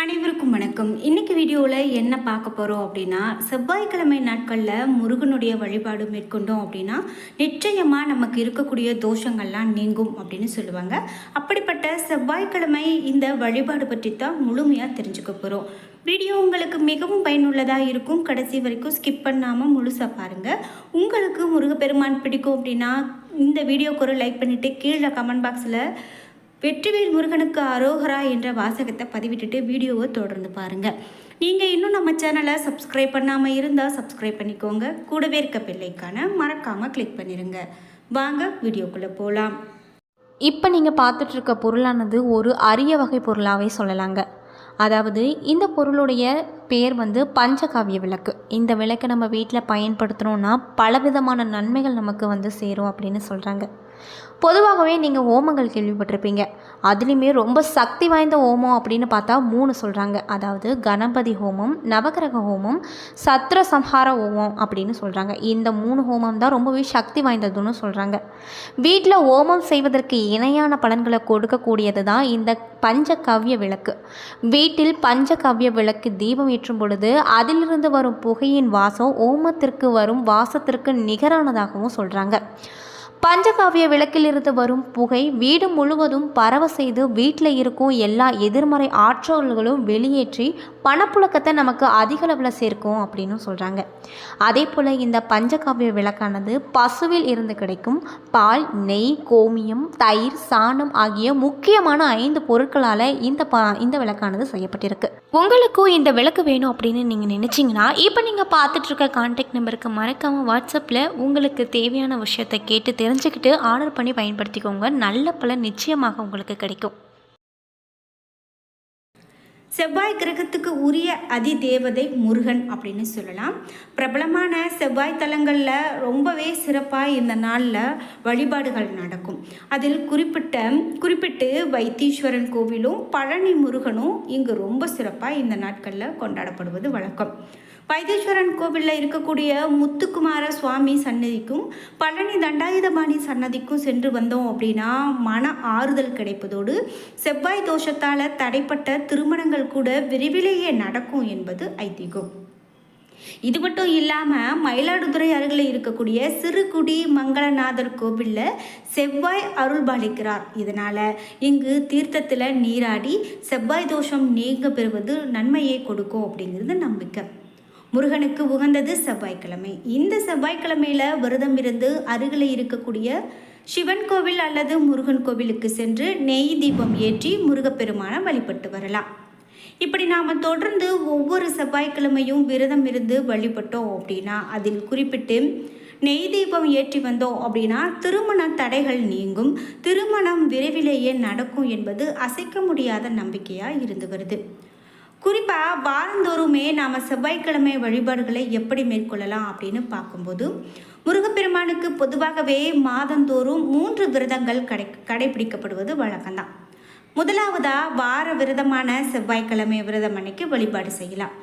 அனைவருக்கும் வணக்கம். இன்னைக்கு வீடியோவில் என்ன பார்க்க போகிறோம் அப்படின்னா செவ்வாய்க்கிழமை நாட்களில் முருகனுடைய வழிபாடு மேற்கொண்டோம் அப்படின்னா நிச்சயமாக நமக்கு இருக்கக்கூடிய தோஷங்கள்லாம் நீங்கும் அப்படின்னு சொல்லுவாங்க. அப்படிப்பட்ட செவ்வாய்க்கிழமை இந்த வழிபாடு பற்றி தான் முழுமையாக தெரிஞ்சுக்க போகிறோம் வீடியோ உங்களுக்கு மிகவும் பயனுள்ளதாக இருக்கும். கடைசி வரைக்கும் ஸ்கிப் பண்ணாமல் முழுசாக பாருங்கள் உங்களுக்கு முருகப்பெருமான் பிடிக்கும் அப்படின்னா இந்த வீடியோக்கு ஒரு லைக் பண்ணிவிட்டு கீழே கமெண்ட் பாக்ஸில் வெற்றிவேல் முருகனுக்கு அரோகரா என்ற வாசகத்தை பதிவிட்டுட்டு வீடியோவை தொடர்ந்து பாருங்கள் நீங்கள் இன்னும் நம்ம சேனலை சப்ஸ்கிரைப் பண்ணாமல் இருந்தால் சப்ஸ்கிரைப் பண்ணிக்கோங்க. கூடவே இருக்க பிள்ளைக்கான மறக்காமல் கிளிக் பண்ணிடுங்க வாங்க வீடியோக்குள்ளே போகலாம் இப்போ நீங்கள் பார்த்துட்ருக்க பொருளானது ஒரு அரிய வகை பொருளாகவே சொல்லலாங்க. அதாவது இந்த பொருளுடைய பேர் வந்து பஞ்சகாவிய விளக்கு. இந்த விளக்கை நம்ம வீட்டில் பயன்படுத்துகிறோன்னா பலவிதமான நன்மைகள் நமக்கு வந்து சேரும் அப்படின்னு சொல்கிறாங்க பொதுவாகவே நீங்கள் ஹோமங்கள் கேள்விப்பட்டிருப்பீங்க. அதுலேயுமே ரொம்ப சக்தி வாய்ந்த ஹோமம் அப்படின்னு பார்த்தா மூணு சொல்கிறாங்க அதாவது கணபதி ஹோமம் நவகிரக ஹோமம் சத்ர சம்ஹார ஹோமம் அப்படின்னு சொல்கிறாங்க இந்த மூணு ஹோமம் தான் ரொம்பவே சக்தி வாய்ந்ததுன்னு சொல்கிறாங்க வீட்டில் ஹோமம் செய்வதற்கு இணையான பலன்களை கொடுக்கக்கூடியது தான் இந்த பஞ்சகவ்ய விளக்கு. வீட்டில் பஞ்சகவ்ய விளக்கு தீபம் ஏற்றும் பொழுது அதிலிருந்து வரும் புகையின் வாசம் ஓமத்திற்கு வரும் வாசத்திற்கு நிகரானதாகவும் சொல்கிறாங்க பஞ்சகாவிய விளக்கிலிருந்து வரும் புகை வீடு முழுவதும் பரவ செய்து வீட்டில் இருக்கும் எல்லா எதிர்மறை ஆற்றல்களும் வெளியேற்றி பணப்புழக்கத்தை நமக்கு அதிக அளவில் சேர்க்கும் அப்படின்னு சொல்கிறாங்க அதே போல் இந்த பஞ்சகாவிய விளக்கானது பசுவில் இருந்து கிடைக்கும் பால் நெய் கோமியம் தயிர் சாணம் ஆகிய முக்கியமான ஐந்து பொருட்களால் இந்த ப இந்த விளக்கானது செய்யப்பட்டிருக்கு. உங்களுக்கும் இந்த விளக்கு வேணும் அப்படின்னு நீங்கள் நினச்சிங்கன்னா இப்போ நீங்கள் பார்த்துட்ருக்க கான்டாக்ட் நம்பருக்கு மறக்காமல் வாட்ஸ்அப்பில் உங்களுக்கு தேவையான விஷயத்தை கேட்டு தெரிஞ்சுக்கிட்டு ஆர்டர் பண்ணி பயன்படுத்திக்கோங்க. நல்ல பலன் நிச்சயமாக உங்களுக்கு கிடைக்கும். செவ்வாய் கிரகத்துக்கு உரிய அதி தேவதை முருகன் அப்படின்னு சொல்லலாம். பிரபலமான செவ்வாய் தலங்களில் ரொம்பவே சிறப்பாக இந்த நாளில் வழிபாடுகள் நடக்கும். அதில் குறிப்பிட்ட குறிப்பிட்டு வைத்தீஸ்வரன் கோவிலும் பழனி முருகனும் இங்கு ரொம்ப சிறப்பாக இந்த நாட்களில் கொண்டாடப்படுவது வழக்கம். வைத்தீஸ்வரன் கோவிலில் இருக்கக்கூடிய முத்துக்குமார சுவாமி சன்னதிக்கும் பழனி தண்டாயுதபாணி சன்னதிக்கும் சென்று வந்தோம் அப்படின்னா மன ஆறுதல் கிடைப்பதோடு செவ்வாய் தோஷத்தால் தடைப்பட்ட திருமணங்கள் கூட விரைவிலேயே நடக்கும் என்பது ஐதீகம். இது மட்டும் இல்லாமல் மயிலாடுதுறை அருகில் இருக்கக்கூடிய சிறுகுடி மங்களநாதர் கோவிலில் செவ்வாய் அருள்பாலிக்கிறார். இதனால் இங்கு தீர்த்தத்தில் நீராடி செவ்வாய் தோஷம் நீங்க பெறுவது நன்மையை கொடுக்கும் அப்படிங்கிறது நம்பிக்கை. முருகனுக்கு உகந்தது செவ்வாய்க்கிழமை. இந்த செவ்வாய்க்கிழமையில் விரதம் இருந்து அருகில் இருக்கக்கூடிய சிவன் கோவில் அல்லது முருகன் கோவிலுக்கு சென்று நெய் தீபம் ஏற்றி முருகப்பெருமானை வழிபட்டு வரலாம். இப்படி நாம் தொடர்ந்து ஒவ்வொரு செவ்வாய்க்கிழமையும் விரதம் இருந்து வழிபட்டோம் அப்படின்னா அதில் குறிப்பிட்டு நெய் தீபம் ஏற்றி வந்தோம் அப்படின்னா திருமண தடைகள் நீங்கும். திருமணம் விரைவிலேயே நடக்கும் என்பது அசைக்க முடியாத நம்பிக்கையாக இருந்து வருது. குறிப்பாக வாரந்தோறுமே நாம் செவ்வாய்க்கிழமை வழிபாடுகளை எப்படி மேற்கொள்ளலாம் அப்படின்னு பார்க்கும்போது முருகப்பெருமானுக்கு பொதுவாகவே மாதந்தோறும் மூன்று விரதங்கள் கடை கடைபிடிக்கப்படுவது வழக்கம்தான். முதலாவதாக வார விரதமான செவ்வாய்க்கிழமை விரதம் அன்னைக்கு வழிபாடு செய்யலாம்.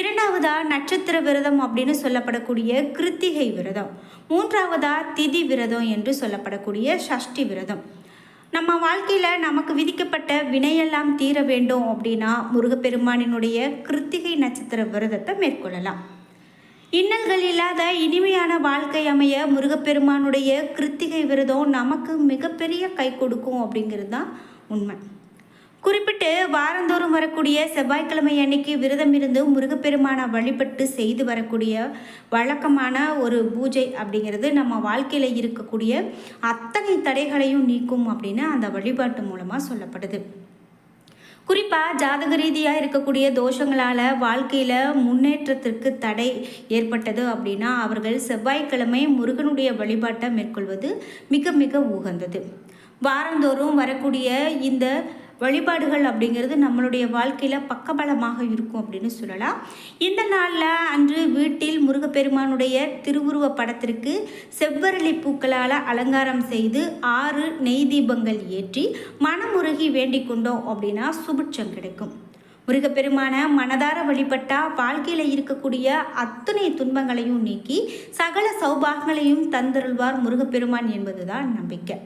இரண்டாவதா நட்சத்திர விரதம் அப்படின்னு சொல்லப்படக்கூடிய கிருத்திகை விரதம். மூன்றாவதா திதி விரதம் என்று சொல்லப்படக்கூடிய சஷ்டி விரதம். நம்ம வாழ்க்கையில் நமக்கு விதிக்கப்பட்ட வினையெல்லாம் தீர வேண்டும் அப்படின்னா முருகப்பெருமானினுடைய கிருத்திகை நட்சத்திர விரதத்தை மேற்கொள்ளலாம். இன்னல்கள் இல்லாத இனிமையான வாழ்க்கை அமைய முருகப்பெருமானுடைய கிருத்திகை விரதம் நமக்கு மிகப்பெரிய கை கொடுக்கும் அப்படிங்கிறது தான் உண்மை. குறிப்பிட்டு வாரந்தோறும் வரக்கூடிய செவ்வாய்க்கிழமை அன்னைக்கு விரதம் இருந்து முருகப்பெருமானை வழிபட்டு செய்து வரக்கூடிய வழக்கமான ஒரு பூஜை அப்படிங்கிறது நம்ம வாழ்க்கையில் இருக்கக்கூடிய அத்தனை தடைகளையும் நீக்கும் அப்படின்னு அந்த வழிபாட்டு மூலமாக சொல்லப்படுது. குறிப்பாக ஜாதக ரீதியாக இருக்கக்கூடிய தோஷங்களால் வாழ்க்கையில் முன்னேற்றத்திற்கு தடை ஏற்பட்டது அப்படின்னா அவர்கள் செவ்வாய்க்கிழமை முருகனுடைய வழிபாட்டை மேற்கொள்வது மிக மிக உகந்தது. வாரந்தோறும் வரக்கூடிய இந்த வழிபாடுகள் அப்படிங்கிறது நம்மளுடைய வாழ்க்கையில் பக்கபலமாக இருக்கும் அப்படின்னு சொல்லலாம். இந்த நாளில் அன்று வீட்டில் முருகப்பெருமானுடைய திருவுருவ படத்திற்கு செவ்வரளி பூக்களால் அலங்காரம் செய்து ஆறு நெய் தீபங்கள் ஏற்றி மனமுருகி வேண்டிக் கொண்டோம் அப்படின்னா சுபிட்சம் கிடைக்கும். முருகப்பெருமான மனதார வழிபட்டா வாழ்க்கையில் இருக்கக்கூடிய அத்தனை துன்பங்களையும் நீக்கி சகல சௌபாகங்களையும் தந்தருள்வார் முருகப்பெருமான் என்பதுதான் நம்பிக்கை.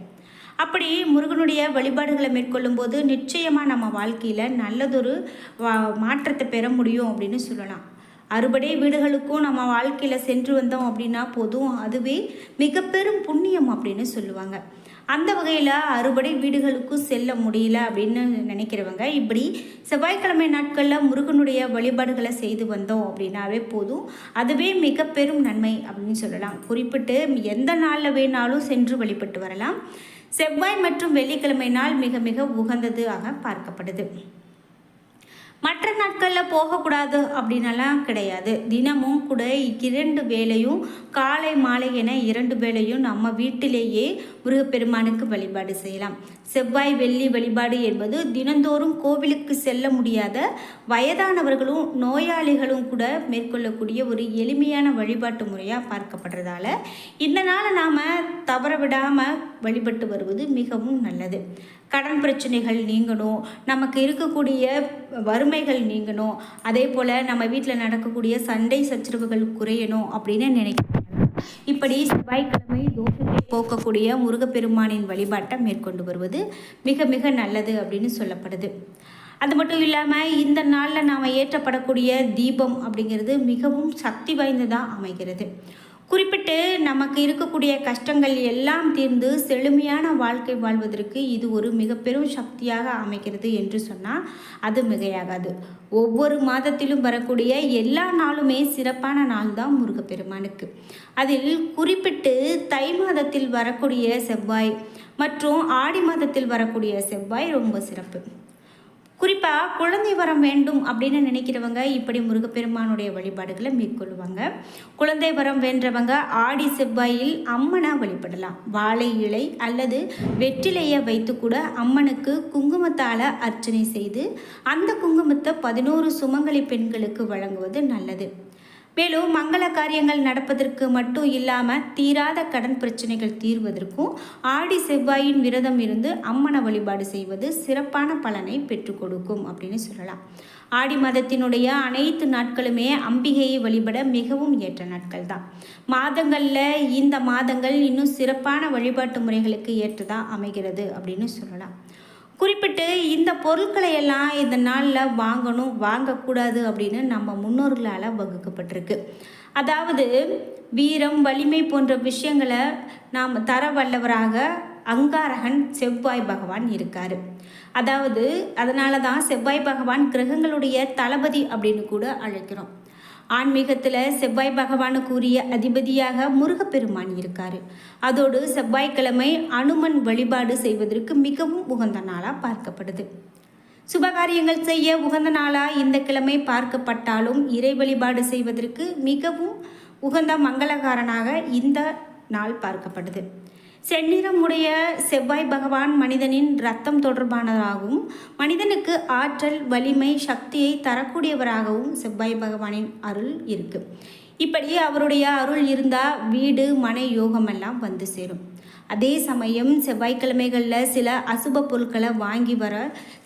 அப்படி முருகனுடைய வழிபாடுகளை மேற்கொள்ளும் போது நிச்சயமாக நம்ம வாழ்க்கையில் நல்லதொரு வா- மாற்றத்தை பெற முடியும் அப்படின்னு சொல்லலாம். அறுபடை வீடுகளுக்கும் நம்ம வாழ்க்கையில் சென்று வந்தோம் அப்படின்னா போதும். அதுவே மிக பெரும் புண்ணியம் அப்படின்னு சொல்லுவாங்க. அந்த வகையில் அறுபடை வீடுகளுக்கும் செல்ல முடியல அப்படின்னு நினைக்கிறவங்க இப்படி செவ்வாய்க்கிழமை நாட்களில் முருகனுடைய வழிபாடுகளை செய்து வந்தோம் அப்படின்னாவே போதும். அதுவே மிக பெரும் நன்மை அப்படின்னு சொல்லலாம். குறிப்பிட்டு எந்த நாளில் வேணாலும் சென்று வழிபட்டு வரலாம். செவ்வாய் மற்றும் வெள்ளிக்கிழமை நாள் மிக மிக உகந்ததாக பார்க்கப்படுது. மற்ற நாட்களில் போகக்கூடாது அப்படின்னலாம் கிடையாது. தினமும் கூட இரண்டு வேளையும் காலை மாலை என இரண்டு வேளையும் நம்ம வீட்டிலேயே முருகப்பெருமானுக்கு வழிபாடு செய்யலாம். செவ்வாய் வெள்ளி வழிபாடு என்பது தினந்தோறும் கோவிலுக்கு செல்ல முடியாத வயதானவர்களும் நோயாளிகளும் கூட மேற்கொள்ளக்கூடிய ஒரு எளிமையான வழிபாட்டு முறையாக பார்க்கப்படுறதால இந்த நாளை நாம் தவற விடாமல் வழிபட்டு வருவது மிகவும் நல்லது. கடன் பிரச்சனைகள் நீங்கணும் நமக்கு இருக்கக்கூடிய வறுமைகள் நீங்கணும் அதே போல் நம்ம வீட்டில் நடக்கக்கூடிய சண்டை சச்சரவுகள் குறையணும் அப்படின்னு நினைக்கிறேன் இப்படி செவ்வாய்க்கிழமை தோஷத்தை போக்கக்கூடிய முருகப்பெருமானின் வழிபாட்டை மேற்கொண்டு வருவது மிக மிக நல்லது அப்படின்னு சொல்லப்படுது. அது மட்டும் இல்லாமல் இந்த நாளில் நாம் ஏற்றப்படக்கூடிய தீபம் அப்படிங்கிறது மிகவும் சக்தி வாய்ந்ததாக அமைகிறது. குறிப்பிட்டு நமக்கு இருக்கக்கூடிய கஷ்டங்கள் எல்லாம் தீர்ந்து செழுமையான வாழ்க்கை வாழ்வதற்கு இது ஒரு மிக பெரும் சக்தியாக அமைக்கிறது என்று சொன்னால் அது மிகையாகாது. ஒவ்வொரு மாதத்திலும் வரக்கூடிய எல்லா நாளுமே சிறப்பான நாள் தான் முருகப்பெருமானுக்கு. அதில் குறிப்பிட்டு தை மாதத்தில் வரக்கூடிய செவ்வாய் மற்றும் ஆடி மாதத்தில் வரக்கூடிய செவ்வாய் ரொம்ப சிறப்பு. குறிப்பாக குழந்தை வரம் வேண்டும் அப்படின்னு நினைக்கிறவங்க இப்படி முருகப்பெருமானுடைய வழிபாடுகளை மேற்கொள்வாங்க. குழந்தை வரம் வேண்டவங்க ஆடி செவ்வாயில் அம்மனை வழிபடலாம். வாழை இலை அல்லது வெற்றிலையை வைத்து கூட அம்மனுக்கு குங்குமத்தால் அர்ச்சனை செய்து அந்த குங்குமத்தை பதினோரு சுமங்கலி பெண்களுக்கு வழங்குவது நல்லது. மேலும் மங்கள காரியங்கள் நடப்பதற்கு மட்டும் இல்லாமல் தீராத கடன் பிரச்சனைகள் தீர்வதற்கும் ஆடி செவ்வாயின் விரதம் இருந்து அம்மனை வழிபாடு செய்வது சிறப்பான பலனை பெற்றுக் கொடுக்கும் அப்படின்னு சொல்லலாம். ஆடி மாதத்தினுடைய அனைத்து நாட்களுமே அம்பிகையை வழிபட மிகவும் ஏற்ற நாட்கள் தான் மாதங்களில் இந்த மாதங்கள் இன்னும் சிறப்பான வழிபாட்டு முறைகளுக்கு ஏற்றதாக அமைகிறது அப்படின்னு சொல்லலாம். குறிப்பிட்டு இந்த பொருட்களை எல்லாம் இந்த நாளில் வாங்கணும் வாங்கக்கூடாது அப்படின்னு நம்ம முன்னோர்களால் வகுக்கப்பட்டிருக்கு. அதாவது வீரம் வலிமை போன்ற விஷயங்களை நாம் தர வல்லவராக அங்காரகன் செவ்வாய் பகவான் இருக்கார். அதாவது அதனால தான் செவ்வாய் பகவான் கிரகங்களுடைய தளபதி அப்படின்னு கூட அழைக்கிறோம். ஆன்மீகத்தில் செவ்வாய் பகவானுக்கு உரிய அதிபதியாக முருகப்பெருமான் இருக்கார். அதோடு செவ்வாய்க்கிழமை அனுமன் வழிபாடு செய்வதற்கு மிகவும் உகந்த நாளாக பார்க்கப்படுது. சுபகாரியங்கள் செய்ய உகந்த நாளாக இந்த கிழமை பார்க்கப்பட்டாலும் இறை வழிபாடு செய்வதற்கு மிகவும் உகந்த மங்களகாரனாக இந்த நாள் பார்க்கப்படுது. செந்நிறமுடைய செவ்வாய் பகவான் மனிதனின் ரத்தம் தொடர்பானதாகவும் மனிதனுக்கு ஆற்றல் வலிமை சக்தியை தரக்கூடியவராகவும் செவ்வாய் பகவானின் அருள் இருக்கு. இப்படி அவருடைய அருள் இருந்தால் வீடு மன யோகமெல்லாம் வந்து சேரும். அதே சமயம் செவ்வாய்க்கிழமைகளில் சில அசுப பொருட்களை வாங்கி வர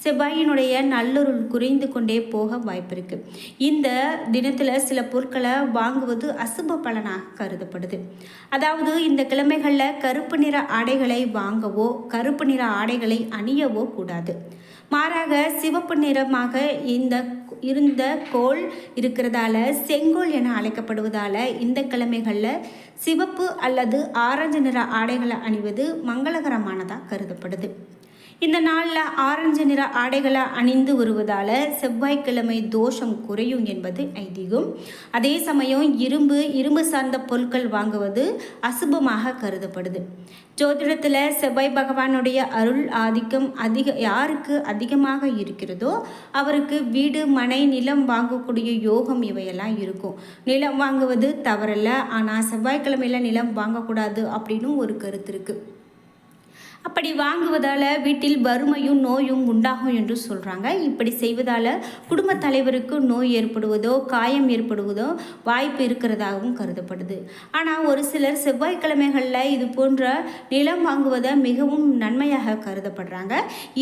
செவ்வாயினுடைய நல்லொருள் குறைந்து கொண்டே போக வாய்ப்பு இருக்குது இந்த தினத்தில் சில பொருட்களை வாங்குவது அசுப பலனாக கருதப்படுது. அதாவது இந்த கிழமைகளில் கருப்பு நிற ஆடைகளை வாங்கவோ கருப்பு நிற ஆடைகளை அணியவோ கூடாது. மாறாக சிவப்பு நிறமாக இந்த இருந்த கோள் இருக்கிறதால செங்கோல் என அழைக்கப்படுவதால் இந்த கிழமைகளில் சிவப்பு அல்லது ஆரஞ்சு நிற ஆடைகளை அணிவது மங்களகரமானதாக கருதப்படுது. இந்த நாளில் ஆரஞ்சு நிற ஆடைகளை அணிந்து வருவதால் செவ்வாய்க்கிழமை தோஷம் குறையும் என்பது ஐதீகம். அதே சமயம் இரும்பு இரும்பு சார்ந்த பொருட்கள் வாங்குவது அசுபமாக கருதப்படுது. ஜோதிடத்தில் செவ்வாய் பகவானுடைய அருள் ஆதிக்கம் அதிக யாருக்கு அதிகமாக இருக்கிறதோ அவருக்கு வீடு மனை நிலம் வாங்கக்கூடிய யோகம் இவையெல்லாம் இருக்கும். நிலம் வாங்குவது தவறல்ல. ஆனால் செவ்வாய்க்கிழமையில் நிலம் வாங்கக்கூடாது அப்படின்னு ஒரு கருத்து இருக்குது அப்படி வாங்குவதால் வீட்டில் வறுமையும் நோயும் உண்டாகும் என்று சொல்கிறாங்க இப்படி செய்வதால் குடும்ப தலைவருக்கு நோய் ஏற்படுவதோ காயம் ஏற்படுவதோ வாய்ப்பு இருக்கிறதாகவும் கருதப்படுது. ஆனால் ஒரு சிலர் செவ்வாய்க்கிழமைகளில் இது போன்ற நிலம் வாங்குவதை மிகவும் நன்மையாக கருதப்படுறாங்க.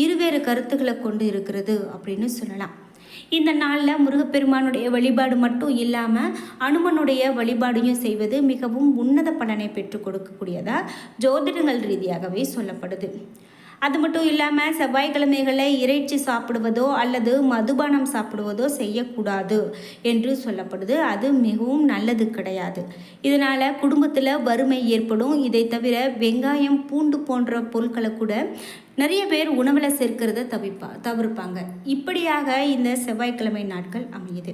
இருவேறு கருத்துக்களை கொண்டு இருக்கிறது அப்படின்னு சொல்லலாம். இந்த நாளில் முருகப்பெருமானுடைய வழிபாடு மட்டும் இல்லாமல் அனுமனுடைய வழிபாடையும் செய்வது மிகவும் உன்னத பலனை பெற்றுக் கொடுக்கக்கூடியதாக ஜோதிடங்கள் ரீதியாகவே சொல்லப்படுது. அது மட்டும் இல்லாமல் செவ்வாய்க்கிழமைகளில் இறைச்சி சாப்பிடுவதோ அல்லது மதுபானம் சாப்பிடுவதோ செய்யக்கூடாது என்று சொல்லப்படுது. அது மிகவும் நல்லது கிடையாது. இதனால் குடும்பத்தில் வறுமை ஏற்படும். இதை தவிர வெங்காயம் பூண்டு போன்ற பொருட்களை கூட நிறைய பேர் உணவில் சேர்க்கிறத தவிப்பா தவிர்ப்பாங்க. இப்படியாக இந்த செவ்வாய்க்கிழமை நாட்கள் அமையுது.